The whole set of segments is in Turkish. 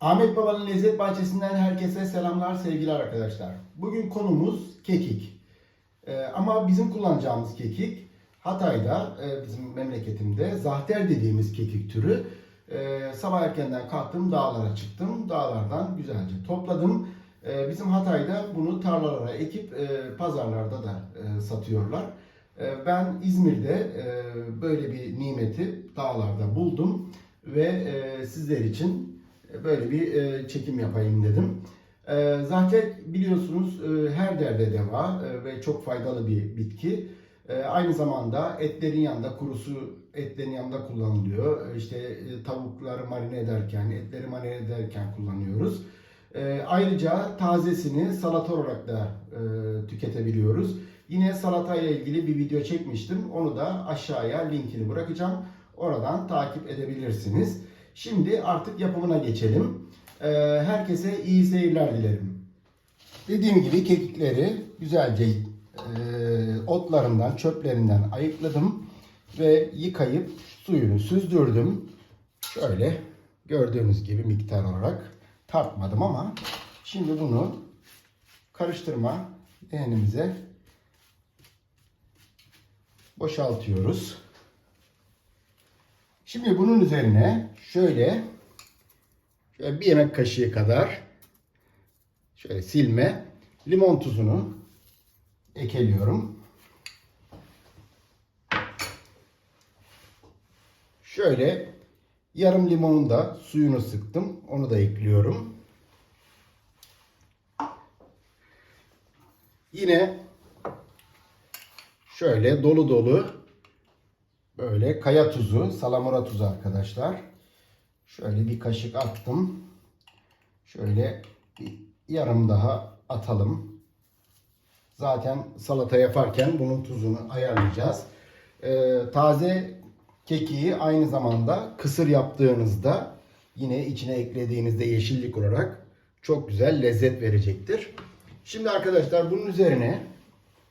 Ahmet Baba'nın Lezzet Bahçesi'nden herkese selamlar, sevgiler arkadaşlar. Bugün konumuz kekik. Ee, ama bizim kullanacağımız kekik Hatay'da, e, bizim memleketimde zahter dediğimiz kekik türü. Ee, sabah erkenden kalktım, dağlara çıktım. Dağlardan güzelce topladım. Ee, bizim Hatay'da bunu tarlalara ekip e, pazarlarda da e, satıyorlar. Ee, ben İzmir'de e, böyle bir nimeti dağlarda buldum ve e, sizler için böyle bir e, çekim yapayım dedim. E, Zaten biliyorsunuz e, her derde deva e, ve çok faydalı bir bitki. E, Aynı zamanda etlerin yanında kurusu etlerin yanında kullanılıyor. E, İşte e, tavukları marine ederken, etleri marine ederken kullanıyoruz. E, Ayrıca tazesini salata olarak da e, tüketebiliyoruz. Yine salatayla ilgili bir video çekmiştim. Onu da aşağıya linkini bırakacağım. Oradan takip edebilirsiniz. Şimdi artık yapımına geçelim. Ee, herkese iyi seyirler dilerim. Dediğim gibi kekikleri güzelce e, otlarından, çöplerinden ayıkladım ve yıkayıp suyunu süzdürdüm. Şöyle gördüğünüz gibi miktar olarak tartmadım ama şimdi bunu karıştırma leğenimize boşaltıyoruz. Şimdi bunun üzerine şöyle, şöyle bir yemek kaşığı kadar şöyle silme limon tuzunu ekeliyorum. Şöyle yarım limonun da suyunu sıktım. Onu da ekliyorum. Yine şöyle dolu dolu Böyle kaya tuzu, salamura tuzu arkadaşlar. Şöyle bir kaşık attım. Şöyle yarım daha atalım. Zaten salata yaparken bunun tuzunu ayarlayacağız. Ee, taze kekiği aynı zamanda kısır yaptığınızda yine içine eklediğinizde yeşillik olarak çok güzel lezzet verecektir. Şimdi arkadaşlar bunun üzerine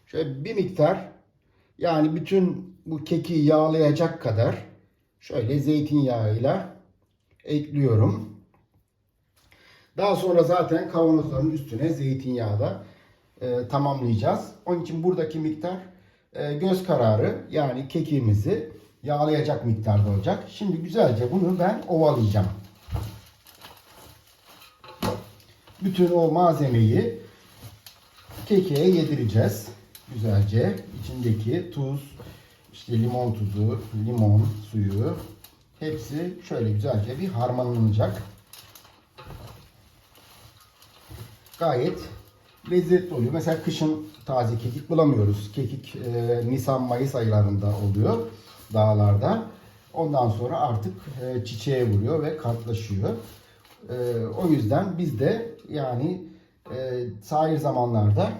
şöyle bir miktar yani bütün bu keki yağlayacak kadar şöyle zeytinyağıyla ekliyorum. Daha sonra zaten kavanozların üstüne zeytinyağı da e, tamamlayacağız. Onun için buradaki miktar e, göz kararı yani kekiğimizi yağlayacak miktarda olacak. Şimdi güzelce bunu ben ovalayacağım. Bütün o malzemeyi kekiğe yedireceğiz. Güzelce içindeki tuz, işte limon tuzu, limon suyu hepsi şöyle güzelce bir harmanlanacak. Gayet lezzetli oluyor. Mesela kışın taze kekik bulamıyoruz. Kekik e, Nisan Mayıs aylarında oluyor dağlarda. Ondan sonra artık e, çiçeğe vuruyor ve kartlaşıyor. E, o yüzden biz de yani e, sahil zamanlarda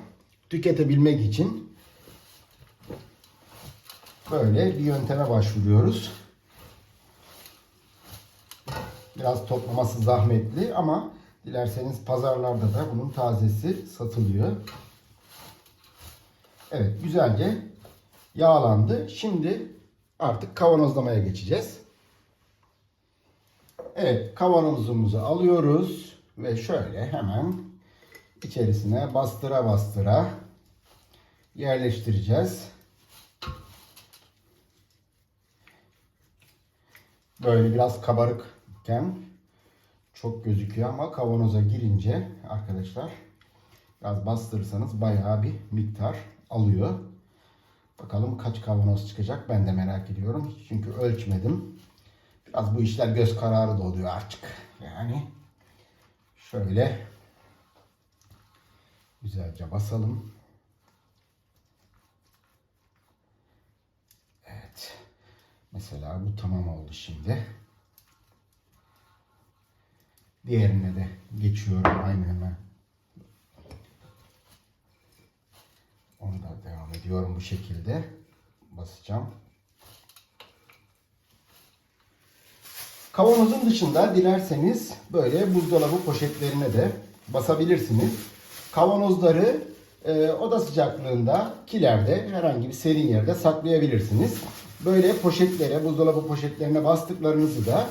tüketebilmek için böyle bir yönteme başvuruyoruz. Biraz toplaması zahmetli ama dilerseniz pazarlarda da bunun tazesi satılıyor. Evet güzelce yağlandı. Şimdi artık kavanozlamaya geçeceğiz. Evet kavanozumuzu alıyoruz ve şöyle hemen içerisine bastıra bastıra yerleştireceğiz. Böyle biraz kabarıkken çok gözüküyor ama kavanoza girince arkadaşlar biraz bastırırsanız bayağı bir miktar alıyor. Bakalım kaç kavanoz çıkacak ben de merak ediyorum. Çünkü ölçmedim. Biraz bu işler göz kararı da oluyor artık. Yani şöyle güzelce basalım. Evet. Mesela bu tamam oldu şimdi. Diğerine de geçiyorum aynı hemen. Onu da devam ediyorum bu şekilde. Basacağım. Kavanozun dışında dilerseniz böyle buzdolabı poşetlerine de basabilirsiniz. Kavanozları e, oda sıcaklığında kilerde herhangi bir serin yerde saklayabilirsiniz. Böyle poşetlere, buzdolabı poşetlerine bastıklarınızı da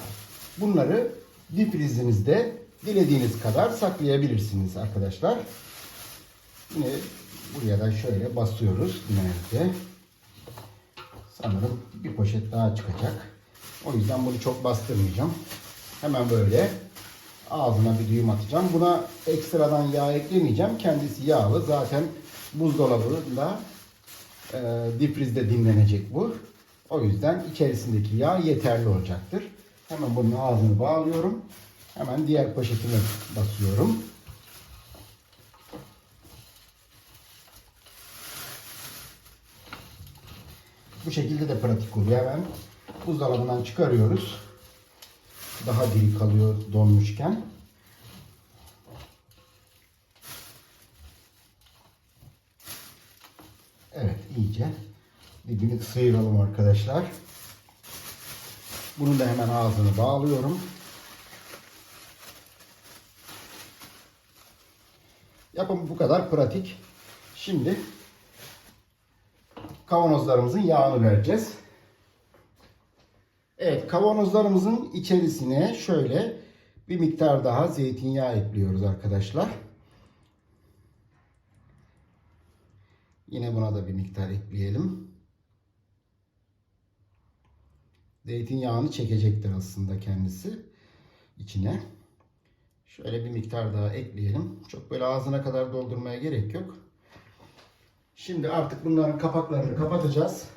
bunları difrizinizde dilediğiniz kadar saklayabilirsiniz arkadaşlar. Yine buraya da şöyle basıyoruz nerede? Sanırım bir poşet daha çıkacak. O yüzden bunu çok bastırmayacağım. Hemen böyle ağzına bir düğüm atacağım. Buna ekstradan yağ eklemeyeceğim. Kendisi yağlı. Zaten buzdolabında e, difrizde dinlenecek bu. O yüzden içerisindeki yağ yeterli olacaktır. Hemen bunun ağzını bağlıyorum. Hemen diğer poşetime basıyorum. Bu şekilde de pratik oluyor. Hemen buzdolabından çıkarıyoruz. Daha diri kalıyor donmuşken. Evet iyice dibini sıyıralım arkadaşlar. Bunun da hemen ağzını bağlıyorum. Yapım bu kadar pratik. Şimdi kavanozlarımızın yağını vereceğiz. Evet kavanozlarımızın içerisine şöyle bir miktar daha zeytinyağı ekliyoruz arkadaşlar. Yine buna da bir miktar ekleyelim. Zeytinyağını çekecektir aslında kendisi içine. Şöyle bir miktar daha ekleyelim. Çok böyle ağzına kadar doldurmaya gerek yok. Şimdi artık bunların kapaklarını kapatacağız.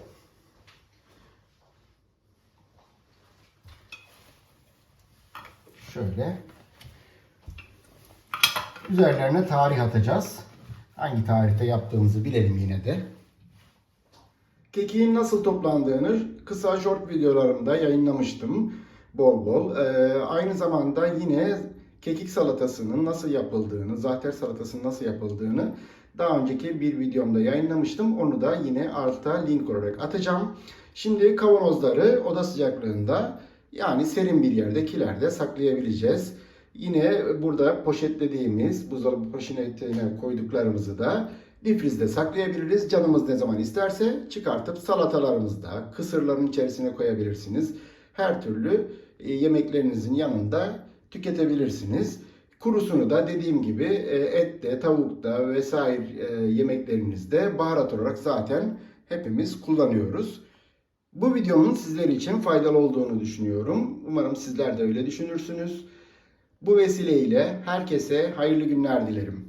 Şöyle. Üzerlerine tarih atacağız. Hangi tarihte yaptığımızı bilelim yine de. Kekiğin nasıl toplandığını kısa short videolarımda yayınlamıştım bol bol. Ee, aynı zamanda yine kekik salatasının nasıl yapıldığını, zahter salatasının nasıl yapıldığını daha önceki bir videomda yayınlamıştım. Onu da yine altta link olarak atacağım. Şimdi kavanozları oda sıcaklığında yani serin bir yerde kilerde saklayabileceğiz. Yine burada poşetlediğimiz buzdolabı poşetine koyduklarımızı da difrizde saklayabiliriz. Canımız ne zaman isterse çıkartıp salatalarımızda, kısırların içerisine koyabilirsiniz. Her türlü e, yemeklerinizin yanında tüketebilirsiniz. Kurusunu da dediğim gibi e, ette, tavukta vesaire e, yemeklerinizde baharat olarak zaten hepimiz kullanıyoruz. Bu videomun sizler için faydalı olduğunu düşünüyorum. Umarım sizler de öyle düşünürsünüz. Bu vesileyle herkese hayırlı günler dilerim.